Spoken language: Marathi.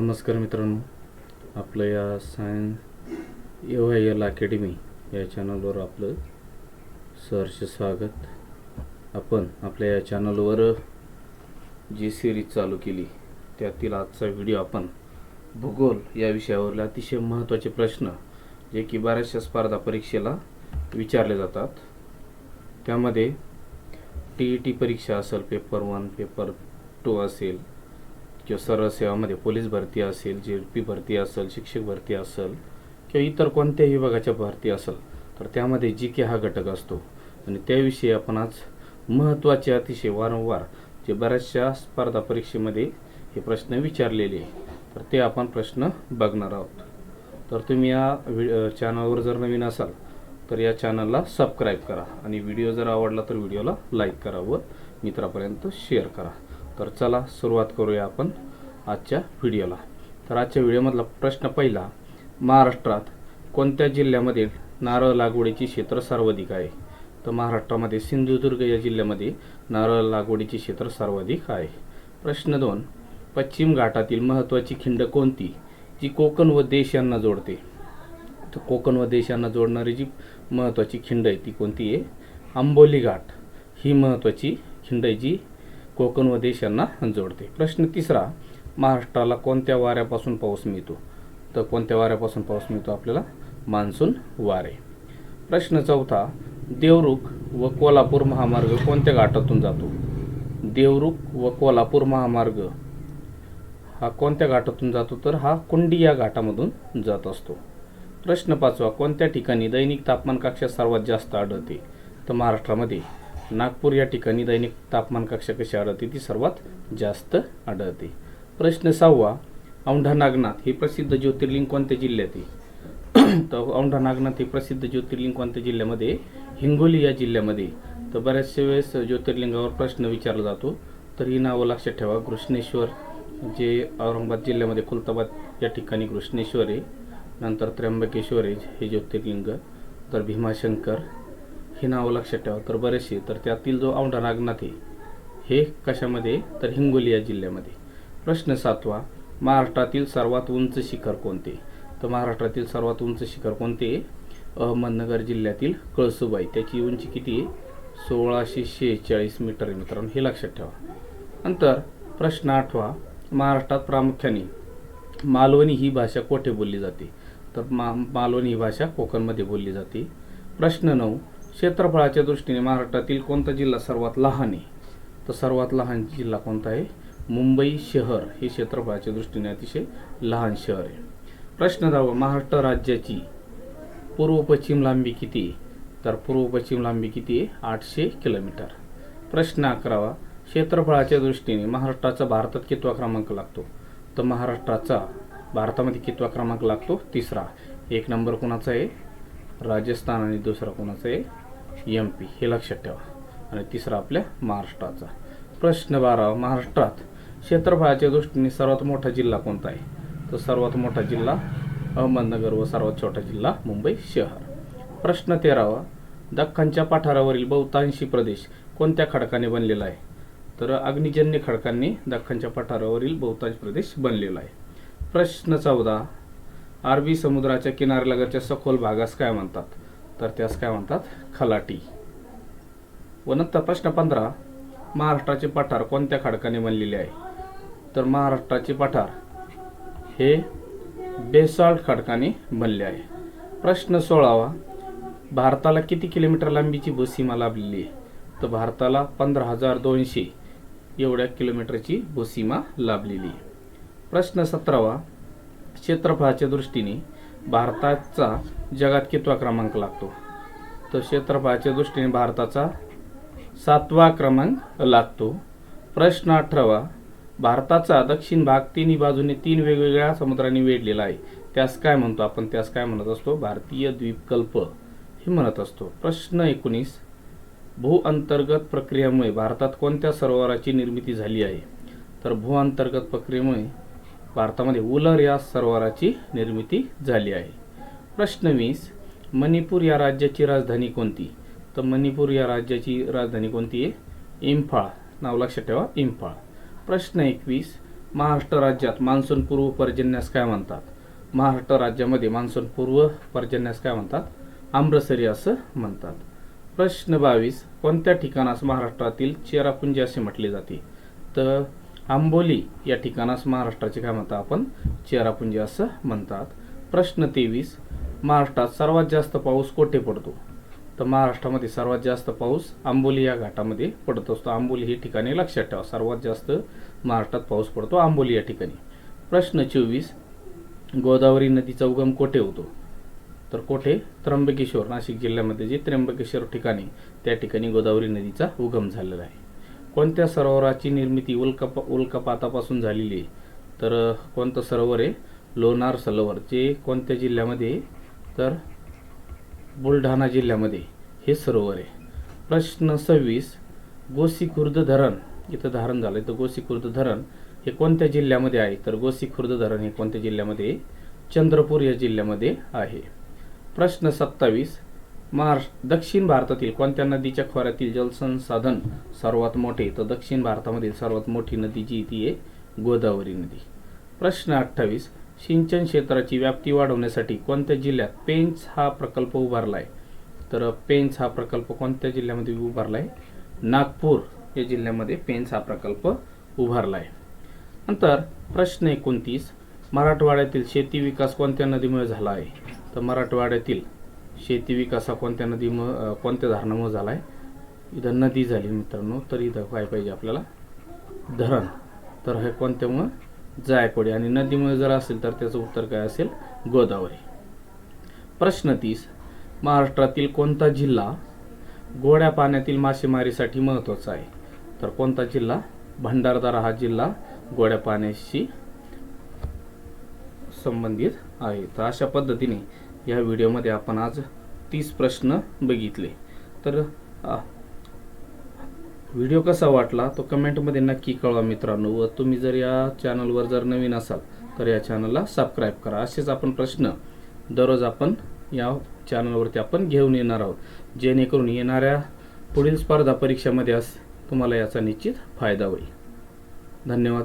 नमस्कार मित्रांनो आपलं या science A Y L academy या चॅनलवर आपलं सहर्ष स्वागत. आपण आपल्या या चॅनलवर जी सिरीज चालू केली त्यातील आजचा व्हिडिओ आपण भूगोल या विषयावरील अतिशय महत्त्वाचे प्रश्न जे की बऱ्याचशा स्पर्धा परीक्षेला विचारले जातात. त्यामध्ये टी ई टी परीक्षा असेल पेपर वन पेपर टू असेल किंवा सरळ सेवामध्ये पोलीस भरती असेल जे पी भरती असेल शिक्षक भरती असेल किंवा इतर कोणत्याही विभागाच्या भरती असेल तर त्यामध्ये जी के हा घटक असतो. आणि त्याविषयी आपण आज महत्त्वाचे अतिशय वारंवार जे बऱ्याचशा स्पर्धा परीक्षेमध्ये हे प्रश्न विचारलेले आहे तर ते आपण प्रश्न बघणार आहोत. तर तुम्ही या व्हि चॅनलवर जर नवीन असाल तर या चॅनलला सबस्क्राईब करा. आणि व्हिडिओ जर आवडला तर व्हिडिओला लाईक करा व मित्रापर्यंत शेअर करा. तर चला सुरुवात करूया आपण आजच्या व्हिडिओला. तर आजच्या व्हिडिओमधला प्रश्न पहिला महाराष्ट्रात कोणत्या जिल्ह्यामध्ये नारळ लागवडीचे क्षेत्र सर्वाधिक आहे? तर महाराष्ट्रामध्ये सिंधुदुर्ग या जिल्ह्यामध्ये नारळ लागवडीचे क्षेत्र सर्वाधिक आहे. प्रश्न दोन पश्चिम घाटातील महत्त्वाची खिंड कोणती जी कोकण व देश यांना जोडते? तर कोकण व देश यांना जोडणारी जी महत्त्वाची खिंड आहे ती कोणती आहे? आंबोली घाट. ही महत्त्वाची खिंड आहे जी कोकण व देश यांना जोडते. प्रश्न तिसरा महाराष्ट्राला कोणत्या वाऱ्यापासून पाऊस मिळतो? तर कोणत्या वाऱ्यापासून पाऊस मिळतो आपल्याला? मान्सून वारे. प्रश्न चौथा देवरुख व कोल्हापूर महामार्ग कोणत्या घाटातून जातो? देवरुख व कोल्हापूर महामार्ग हा कोणत्या घाटातून जातो? तर हा कुंडी या घाटामधून जात असतो. प्रश्न पाचवा कोणत्या ठिकाणी दैनिक तापमान कक्षा सर्वात जास्त आढळते? तर महाराष्ट्रामध्ये नागपूर या ठिकाणी दैनिक तापमान कक्षा कशी आढळते ती सर्वात जास्त आढळते. प्रश्न सहावा औंढा नागनाथ हे प्रसिद्ध ज्योतिर्लिंग कोणत्या जिल्ह्यात आहे? तर औंढा नागनाथ हे प्रसिद्ध ज्योतिर्लिंग कोणत्या जिल्ह्यामध्ये हिंगोली या जिल्ह्यामध्ये तर बऱ्याचशा वेळेस ज्योतिर्लिंगावर प्रश्न विचारला जातो. तर ही नावं लक्षात ठेवा. कृष्णेश्वर जे औरंगाबाद जिल्ह्यामध्ये खुलताबाद या ठिकाणी घृष्णेश्वर आहे. नंतर त्र्यंबकेश्वर आहे हे ज्योतिर्लिंग. तर भीमाशंकर ही नावं लक्षात ठेवा. तर बरेचसे तर त्यातील जो औंढा नागनाथ आहे हे कशामध्ये तर हिंगोली या जिल्ह्यामध्ये प्रश्न सातवा महाराष्ट्रातील सर्वात उंच शिखर कोणते? तर महाराष्ट्रातील सर्वात उंच शिखर कोणते? अहमदनगर जिल्ह्यातील कळसुबाई. त्याची उंची किती आहे? सोळाशे शेहेचाळीस मीटर आहे मित्रांनो. हे लक्षात ठेवा. नंतर प्रश्न आठवा महाराष्ट्रात प्रामुख्याने मालवणी ही भाषा कोठे बोलली जाते? तर मा मालवणी ही भाषा कोकणमध्ये बोलली जाते. प्रश्न नऊ क्षेत्रफळाच्या दृष्टीने महाराष्ट्रातील कोणता जिल्हा सर्वात लहान आहे? तर सर्वात लहान जिल्हा कोणता आहे? मुंबई शहर हे क्षेत्रफळाच्या दृष्टीने अतिशय लहान शहर आहे. प्रश्न दहावा महाराष्ट्र राज्याची पूर्व पश्चिम लांबी किती आहे? तर पूर्व पश्चिम लांबी किती आहे? आठशे किलोमीटर. प्रश्न अकरावा क्षेत्रफळाच्या दृष्टीने महाराष्ट्राचा भारतात कितवा क्रमांक लागतो? तर महाराष्ट्राचा भारतामध्ये कितवा क्रमांक लागतो? तिसरा. एक नंबर कोणाचा आहे? राजस्थान आणि दुसरा कोणाचा आहे? एम पी हे लक्षात ठेवा. आणि तिसरा आपल्या महाराष्ट्राचा. प्रश्न बारा. महाराष्ट्रात क्षेत्रफळाच्या दृष्टीने सर्वात मोठा जिल्हा कोणता आहे? तर सर्वात मोठा जिल्हा अहमदनगर व सर्वात छोटा जिल्हा मुंबई शहर. प्रश्न तेरावा. दख्खनच्या पठारावरील बहुतांशी प्रदेश कोणत्या खडकाने बनलेला आहे? तर अग्निजन्य खडकांनी दख्खनच्या पठारावरील बहुतांश प्रदेश बनलेला आहे. प्रश्न चौदा. अरबी समुद्राच्या किनाऱ्यालगतच्या सखोल भागास काय म्हणतात? तर त्यास काय म्हणतात? खलाटी. व नंतर प्रश्न पंधरा. महाराष्ट्राचे पठार कोणत्या खडकाने बनलेले आहे? तर महाराष्ट्राचे पठार हे बेसॉल्ट खडकाने बनले आहे. प्रश्न सोळावा. भारताला किती किलोमीटर लांबीची भूसीमा लाभलेली आहे? तर भारताला पंधरा हजार दोनशे एवढ्या किलोमीटरची भूसीमा लाभलेली आहे. प्रश्न सतरावा. क्षेत्रफळाच्या दृष्टीने भारताचा जगात कितवा क्रमांक लागतो? तर क्षेत्रफळाच्या दृष्टीने भारताचा सातवा क्रमांक लागतो. प्रश्न अठरावा भारताचा दक्षिण भाग तिन्ही बाजूने तीन वेगवेगळ्या समुद्रांनी वेढलेला आहे. त्यास काय म्हणतो आपण? त्यास काय म्हणत असतो? भारतीय द्वीपकल्प हे म्हणत असतो. प्रश्न एकोणीस भू अंतर्गत प्रक्रियेमुळे भारतात कोणत्या सरोवराची निर्मिती झाली आहे? तर भू अंतर्गत प्रक्रियेमुळे भारतामध्ये उलर या सरोवराची निर्मिती झाली आहे. प्रश्न वीस मणिपूर या राज्याची राजधानी कोणती? तर मणिपूर या राज्याची राजधानी कोणती आहे? इम्फाळ नाव लक्षात ठेवा इम्फाळ प्रश्न एकवीस महाराष्ट्र राज्यात मान्सून पूर्व पर्जन्यास काय म्हणतात? महाराष्ट्र राज्यामध्ये मान्सून पूर्व पर्जन्यास काय म्हणतात? आम्रसरी असं म्हणतात. प्रश्न बावीस कोणत्या ठिकाणास महाराष्ट्रातील चेरापुंजी असे म्हटले जाते? तर आंबोली या ठिकाणास महाराष्ट्राचे काय म्हणतात आपण चेरापुंजी असं म्हणतात. प्रश्न तेवीस महाराष्ट्रात सर्वात जास्त पाऊस कोठे पडतो? तर महाराष्ट्रामध्ये सर्वात जास्त पाऊस आंबोली या घाटामध्ये पडत असतो. आंबोली ही ठिकाणी लक्षात ठेवा सर्वात जास्त महाराष्ट्रात पाऊस पडतो आंबोली या ठिकाणी. प्रश्न चोवीस गोदावरी नदीचा उगम कोठे होतो? तर कोठे? त्र्यंबकेश्वर नाशिक जिल्ह्यामध्ये जे त्र्यंबकेश्वर ठिकाणी त्या ठिकाणी गोदावरी नदीचा उगम झालेला आहे. कोणत्या सरोवराची निर्मिती उल्कापा उल्कापातापासून झालेली आहे? तर कोणतं सरोवर आहे? लोणार सरोवर. जे कोणत्या जिल्ह्यामध्ये तर बुलढाणा जिल्ह्यामध्ये हे सरोवर आहे. प्रश्न सव्वीस. गोसी खुर्द धरण इथं धारण झालं तर गोसी खुर्द धरण हे कोणत्या जिल्ह्यामध्ये आहे? तर गोसी खुर्द धरण हे कोणत्या जिल्ह्यामध्ये चंद्रपूर या जिल्ह्यामध्ये आहे. प्रश्न सत्तावीस. महाराष्ट्र दक्षिण भारतातील कोणत्या नदीच्या खोऱ्यातील जलसंसाधन सर्वात मोठे? तर दक्षिण भारतामधील सर्वात मोठी नदी जी ती आहे गोदावरी नदी. प्रश्न अठ्ठावीस. सिंचन क्षेत्राची व्याप्ती वाढवण्यासाठी कोणत्या जिल्ह्यात पेंच हा प्रकल्प उभारला आहे तर पेंच हा प्रकल्प कोणत्या जिल्ह्यामध्ये उभारला आहे नागपूर या जिल्ह्यामध्ये पेंच हा प्रकल्प उभारला आहे नंतर प्रश्न एकोणतीस. मराठवाड्यातील शेती विकास कोणत्या नदीमुळे झाला आहे? तर मराठवाड्यातील शेती विकास हा कोणत्या नदीमुळं कोणत्या धरणामुळे झाला आहे इथं नदी झाली मित्रांनो तर इथं काय पाहिजे आपल्याला धरण. तर हे कोणत्यामुळं? जायकवाडी. आणि नदीमुळे जर असेल तर त्याचं उत्तर काय असेल? गोदावरी. प्रश्न तीस. महाराष्ट्रातील कोणता जिल्हा गोड्या पाण्यातील मासेमारीसाठी महत्त्वाचा आहे? तर कोणता जिल्हा? भंडारदरा हा जिल्हा गोड्या पाण्याशी संबंधित आहे. तर अशा पद्धतीने या व्हिडिओमध्ये आपण आज तीस प्रश्न बघितले. तर व्हिडिओ कसा वाटला तो कमेंटमध्ये नक्की कळवा मित्रांनो व तुम्ही जर या चॅनलवर जर नवीन असाल तर या चॅनलला सबस्क्राईब करा. असेच आपण प्रश्न दररोज आपण या चॅनलवरती आपण घेऊन येणार आहोत. जेणेकरून येणाऱ्या पुढील स्पर्धा परीक्षेमध्ये अस तुम्हाला याचा निश्चित फायदा होईल. धन्यवाद.